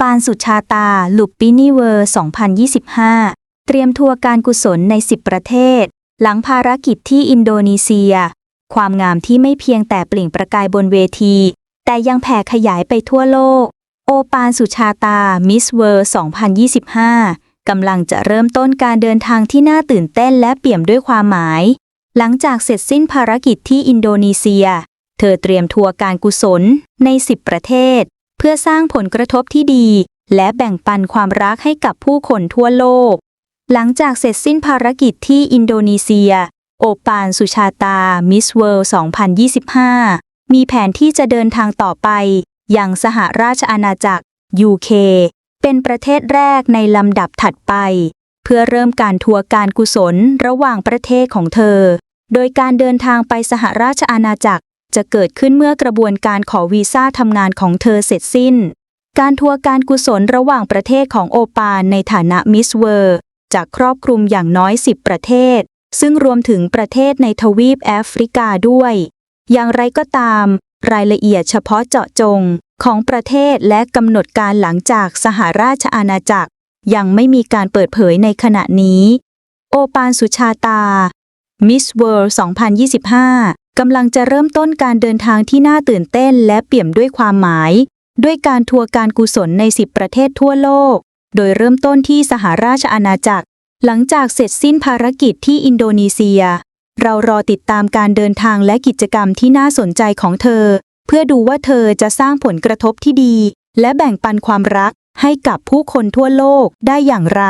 ปานสุชาตาลุปปินิเวอร์ 2025 เตรียมทัวร์การกุศลใน 10 ประเทศ หลังภารกิจที่อินโดนีเซีย ความงามที่ไม่เพียงแต่เปล่งประกายบนเวที แต่ยังแผ่ขยายไปทั่วโลก โอปานสุชาตามิสเวิร์ 2025 กำลังจะเริ่มต้นการเดินทางที่น่าตื่นเต้นและเปี่ยมด้วยความหมาย หลังจากเสร็จสิ้นภารกิจที่อินโดนีเซีย เธอเตรียมทัวร์การกุศลใน 10 ประเทศ เพื่อสร้างผลกระทบที่ดี และแบ่งปันความรักให้กับผู้คนทั่วโลก หลังจากเสร็จสิ้นภารกิจที่อินโดนีเซีย โอปานสุชาตา มิสเวิลด์2025 มีแผนที่จะเดินทางต่อไปยังสหราชอาณาจักร UK เป็นประเทศแรกในลำดับถัดไป เพื่อเริ่มการทัวร์การกุศลระหว่างประเทศของเธอ โดยการเดินทางไปสหราชอาณาจักร จะเกิดขึ้นเมื่อกระบวนการขอวีซ่าทำงานของเธอเสร็จสิ้น การทัวร์การกุศลระหว่างประเทศของโอปานในฐานะมิสเวอร์จะครอบคลุมอย่างน้อย 10 ประเทศ ซึ่งรวมถึงประเทศในทวีปแอฟริกาด้วย อย่างไรก็ตาม รายละเอียดเฉพาะเจาะจงของประเทศและกำหนดการหลังจากสหราชอาณาจักร ยังไม่มีการเปิดเผยในขณะนี้ โอปานสุชาตา Miss World 2025 กำลังจะเริ่มต้นการเดินทางที่น่าตื่นเต้นและเปี่ยมด้วยความหมาย ด้วยการทัวร์การกุศลใน 10 ประเทศทั่วโลก โดยเริ่มต้นที่สหราชอาณาจักร หลังจากเสร็จสิ้นภารกิจที่อินโดนีเซีย เรารอติดตามการเดินทางและกิจกรรมที่น่าสนใจของเธอ เพื่อดูว่าเธอจะสร้างผลกระทบที่ดี และแบ่งปันความรักให้กับผู้คนทั่วโลกได้อย่างไร